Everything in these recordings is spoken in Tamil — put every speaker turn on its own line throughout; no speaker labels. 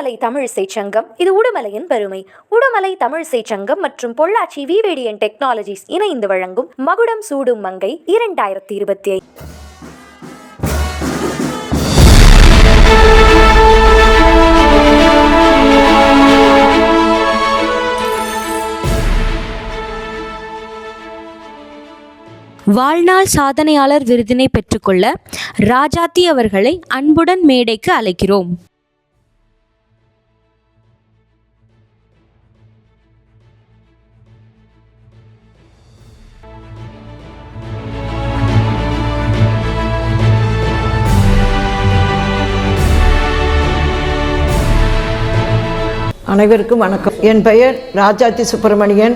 உடுமலை தமிழிசை சங்கம் இது உடுமலையின் பெருமை. உடுமலை தமிழிசை சங்கம் மற்றும் பொள்ளாச்சி விவேடியன் டெக்னாலஜிஸ் இணைந்து வழங்கும் மகுடம் சூடும் மங்கை இரண்டாயிரத்தி இருபத்தி ஐந்து
வாழ்நாள் சாதனையாளர் விருதினை பெற்றுக்கொள்ள ராஜாத்தி அவர்களை அன்புடன் மேடைக்கு அழைக்கிறோம்.
அனைவருக்கும் வணக்கம். என் பெயர் ராஜாத்தி சுப்பிரமணியன்.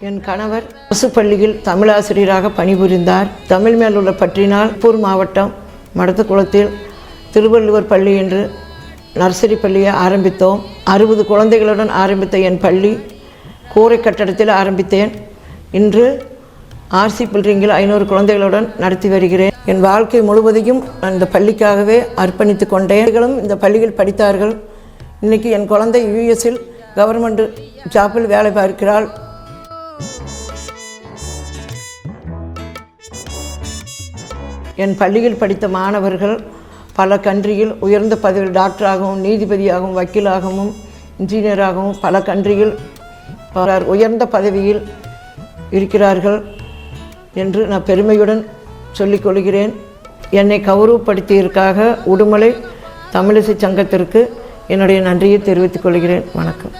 என் கணவர் அரசு பள்ளியில் தமிழாசிரியராக பணிபுரிந்தார். தமிழ் மேல் உள்ள பற்றினால் பூர் மாவட்டம் மடத்துக்குளத்தில் திருவள்ளுவர் பள்ளி என்று நர்சரி பள்ளியை ஆரம்பித்தோம். அறுபது குழந்தைகளுடன் ஆரம்பித்த என் பள்ளி கூரை கட்டடத்தில் ஆரம்பித்தேன். இன்று ஆர்சி பில்டிங்கில் ஐநூறு குழந்தைகளுடன் நடத்தி வருகிறேன். என் வாழ்க்கை முழுவதையும் நான் இந்த பள்ளிக்காகவே அர்ப்பணித்து கொண்டேன். இந்த பள்ளியில் படித்தார்கள். இன்னைக்கு என் குழந்தை யூஎஸில் கவர்மெண்ட் ஜாப்பில் வேலை பார்க்கிறாள். என் பள்ளியில் படித்த மாணவர்கள் பல கண்ட்ரியில் உயர்ந்த பதவியில் டாக்டராகவும் நீதிபதியாகவும் வக்கீலாகவும் இன்ஜினியராகவும் பல கண்ட்ரியில் பலர் உயர்ந்த பதவியில் இருக்கிறார்கள் என்று நான் பெருமையுடன் சொல்லிக் கொள்கிறேன். என்னை கௌரவப்படுத்தியதற்காக உடுமலை தமிழிசை சங்கத்திற்கு என்னுடைய நன்றியை தெரிவித்துக் கொள்கிறேன். வணக்கம்.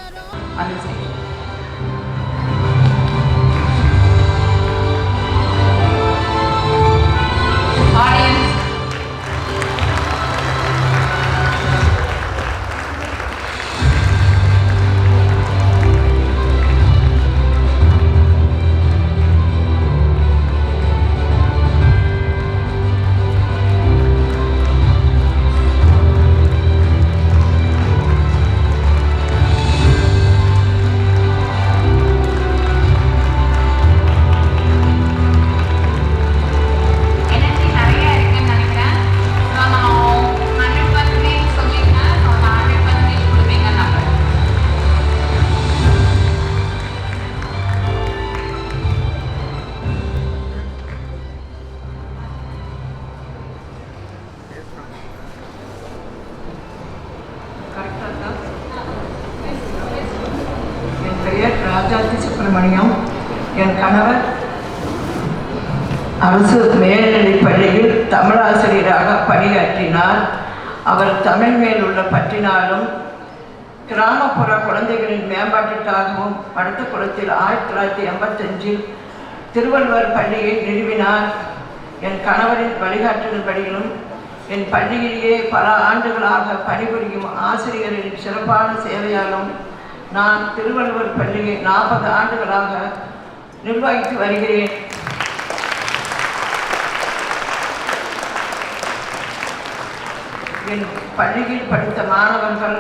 என் பெயர் ராஜாஜி சுப்பிரமணியம் என் கணவர் அரசு மேல்நிலைப் பள்ளியில் தமிழாசிரியராக பணியாற்றினார். அவர் தமிழ் மேல் உள்ள பற்றினாலும் கிராமப்புற குழந்தைகளின் மேம்பாட்டிற்காகவும் அடுத்த குளத்தில் ஆயிரத்தி தொள்ளாயிரத்தி எண்பத்தஞ்சில் திருவள்ளுவர் பள்ளியை நிறுவினார். என் கணவரின் வழிகாட்டுதல்படியிலும் என் பள்ளியிலேயே பல ஆண்டுகளாக பணிபுரியும் ஆசிரியரின் சிறப்பான சேவையாலும் நான் திருவள்ளுவர் பள்ளியை நாற்பது ஆண்டுகளாக நிர்வகித்து வருகிறேன். என் பள்ளியில் படித்த மாணவர்கள்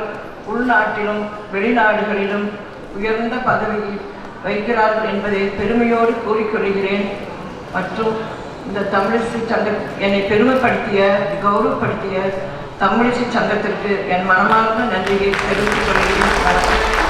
உள்நாட்டிலும் வெளிநாடுகளிலும் உயர்ந்த பதவியில் வைக்கிறார்கள் என்பதை பெருமையோடு கூறிக்கொள்கிறேன் மற்றும் இந்த தமிழிசை சங்க என்னை பெருமைப்படுத்திய கௌரவப்படுத்திய தமிழிசை சங்கத்திற்கு என் மனமார்ந்த நன்றியை தெரிவித்துக் கொள்கிறேன். வணக்கம்